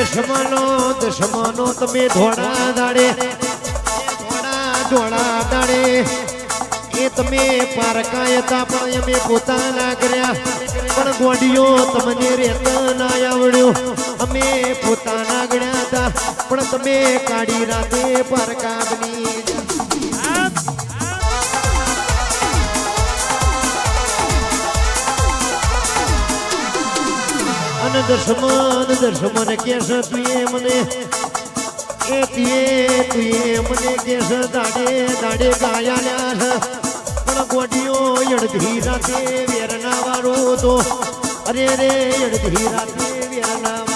દશમાનો દશમાનો તમે ધોળા દાડે. ધોળા ધોળા દાડે. એ તમે પારકાયતા પણ અમે પોતાના કર્યા. પણ ગોડીઓ તમને રેત ના આવડ્યો. અમે પોતાના ગણ્યા હતા. પણ તમે કાઢી રાતે પારકા બની અને દશમન કેશ તુએ મને, એ તુએ તુએ મને કેશ દાડે દાડે ગાયા પણ ગોડીઓ અડધી રાતે વેરના વારો તો. અરે રે અડધી રાતે વેરના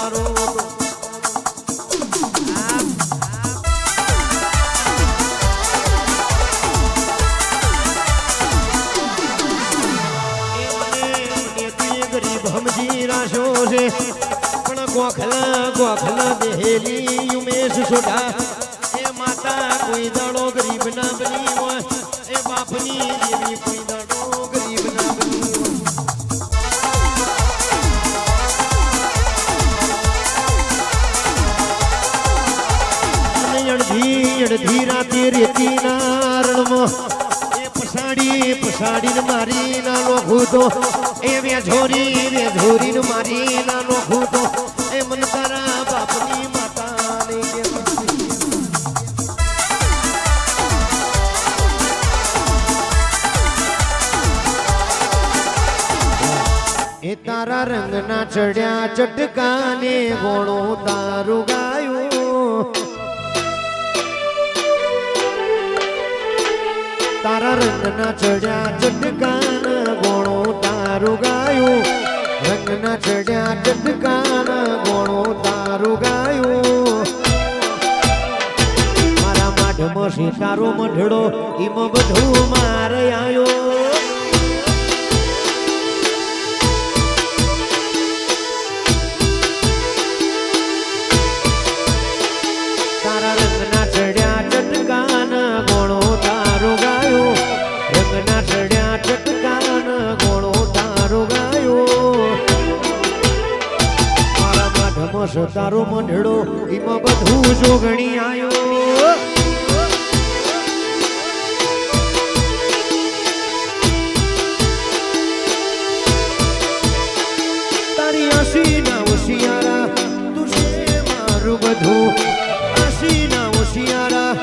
છે. પણ ગોખલા ગોખલા દેહેલી ઉમેશ સોઢા. એ માતા કોઈ દાડો ગરીબ ના બની હોય, એ બાપની દેવી કોઈ દાડો પસાડી પસાડીને મારી ના લોખું તો એ વેઝોરી વેઝોરીને મારી ના લોખું તો એ મન તારા બાપની માતાને. એ તારા રંગના ચડ્યા ચટકાને ગોણો તારું ગાયું. તારા રંગના ચડ્યા ચટકાના ગોણો તારું ગાયું. રંગના ચડ્યા ચટકાના ગોણો તારું ગાયું. મારા માઢમાં તારો મઢડો ઈમ બધું મારે આયો. જોગણી આયો. તારી હસી ના હોશિયારા, તું છે મારું બધું. હસી ના હોશિયારા,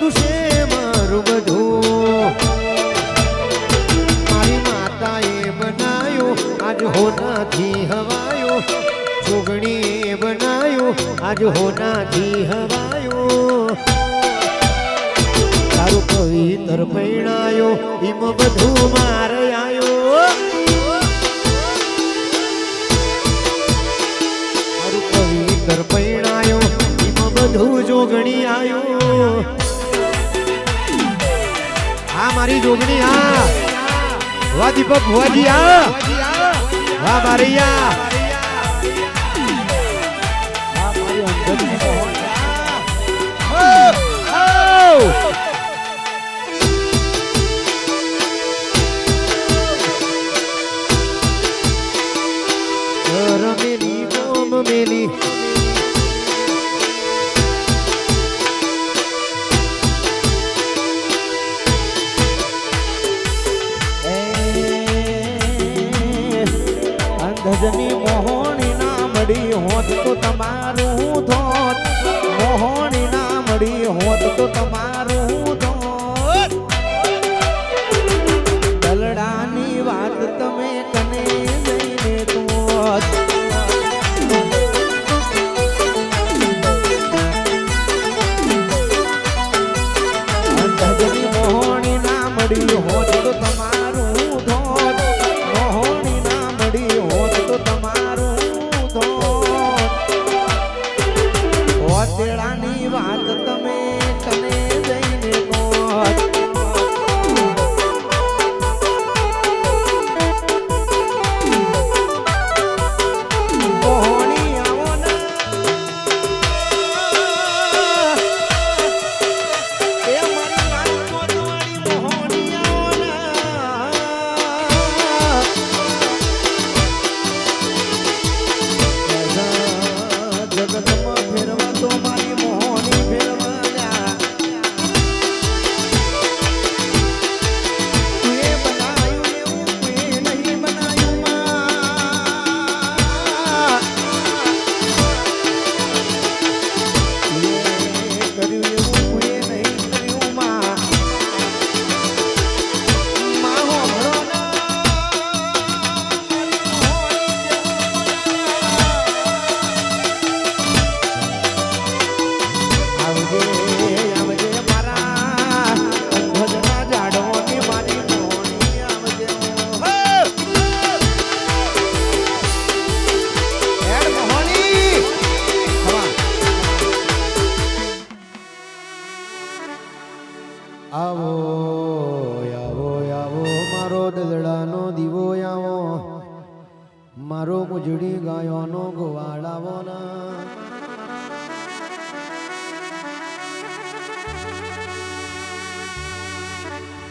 તું છે મારું બધું. મારી માતાએ બનાયો, આજ હોનાથી હવાયો. જોગણીએ બનાયો, આજ હોનાથી હવાયો. તારું પવિત્ર પૈણાયો એમ બધું મારે આયો. તારું પવિત્ર પૈણાયો એમાં બધું જોગણી આયો. હા, મારી જોગણી, હા. વાહ, દીપક ભુવાજી હા. વાહ બારૈયા મોહન. હો, હો. મેલી ગોમ અંધજની મોહણી ના મળી હોત તો તમારું તો તમારું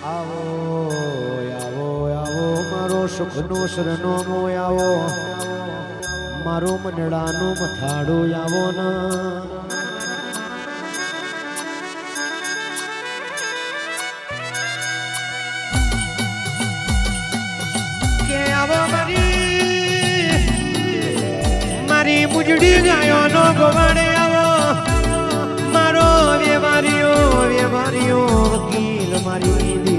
આવો આવો આવો, મારો સુખનો શરનો મો આવો. મારો મનડાનો મથાડો આવો ના. મારી મુજડી ગાયોનો ગોવાળે આવો. મારો વેવારીઓ વેવારીઓ વકીલ મારી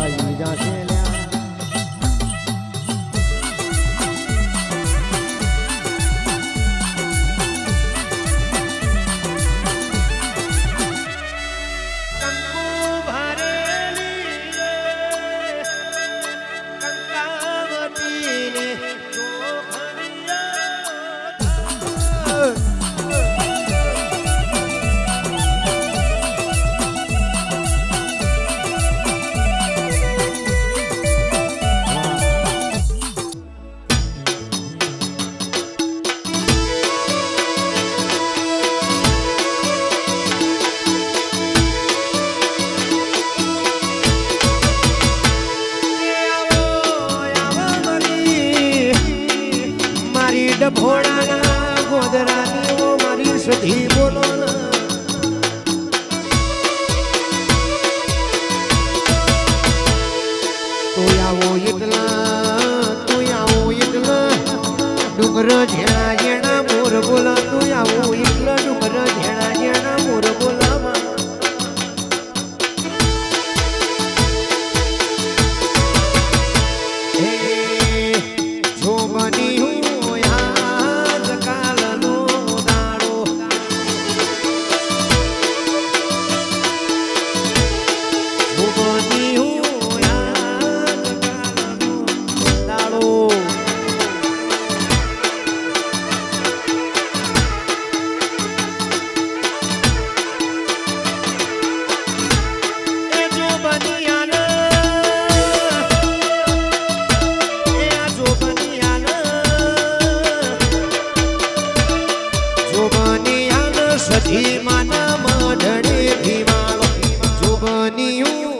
ડભોળાના ગોદરાની ઓ મારી સધી બોલો ના. તું આવો એટલા તું આવો એટલા ડુંગર ઝેણા ઝેણા મોર બોલા તું આવો એટલા ડુંગર ઝેણા ઝેણા મોર બોલામાં নয়নী